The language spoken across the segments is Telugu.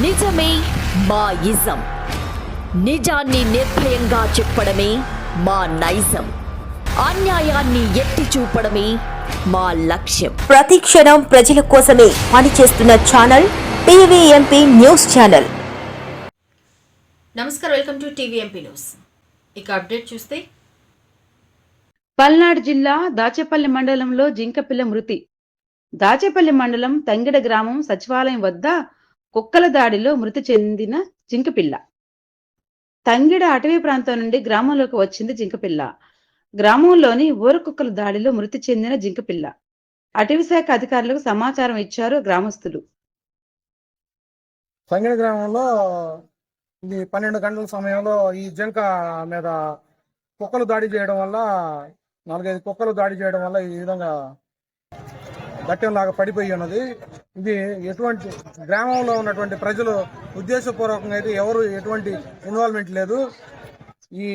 నిజమే మా ఇజం నిజాన్ని నిర్భయంగా చెప్పడమే మా నైజం. అన్యాయాన్ని ఎత్తి చూపడమే మా లక్ష్యం. ప్రతి క్షణం ప్రజల కోసమే పనిచేస్తున్న ఛానల్ టీవీఎంపీ న్యూస్ ఛానల్. నమస్కారం వెల్కమ్ టు టీవీఎంపీ న్యూస్. ఇక అప్డేట్ చూస్తే పల్నాడు జిల్లా దాచేపల్లి మండలంలో జింకపిల్ల మృతి. దాచేపల్లి మండలం తంగిడ గ్రామం సచివాలయం వద్ద కుక్కల దాడిలో మృతి చెందిన జింకపిల్ల. తంగిడ అటవీ ప్రాంతం నుండి గ్రామంలోకి వచ్చింది జింకపిల్ల. గ్రామంలోని ఊర కుక్కల దాడిలో మృతి చెందిన జింకపిల్ల. అటవీ శాఖ అధికారులకు సమాచారం ఇచ్చారు గ్రామస్తులు. సంగడి గ్రామంలో ఇది పన్నెండు గంటల సమయంలో ఈ జింక మీద కుక్కలు దాడి చేయడం వల్ల నాలుగైదు కుక్కలు దాడి చేయడం వల్ల ఈ విధంగా గట్టెంలాగా పడిపోయి ఉన్నది. ఇది ఎటువంటి గ్రామంలో ఉన్నటువంటి ప్రజలు ఉద్దేశపూర్వకంగా అయితే ఎవరు ఎటువంటి ఇన్వాల్వ్మెంట్ లేదు. ఈ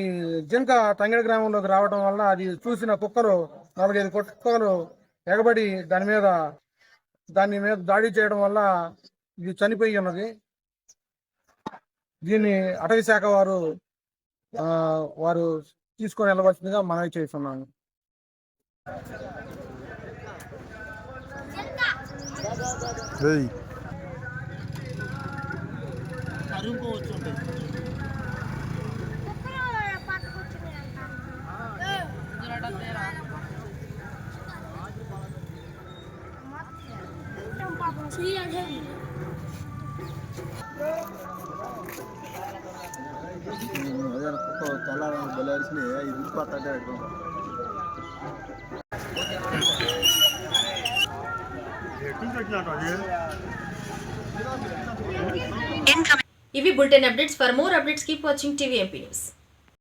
జింక తంగడి గ్రామంలోకి రావడం వల్ల అది చూసిన కుక్కలు నాలుగైదు కుక్కలు ఎగబడి దాని మీద దాని మీద దాడి చేయడం వల్ల ఇది చనిపోయి ఉన్నది. దీన్ని అటవీ శాఖ వారు వారు తీసుకొని వెళ్ళవలసిందిగా మనవి చేస్తున్నాను. এই చాలా బలాల్సిన ఇది పాత ఇవి bulletin updates. For more updates keep watching TVMP news.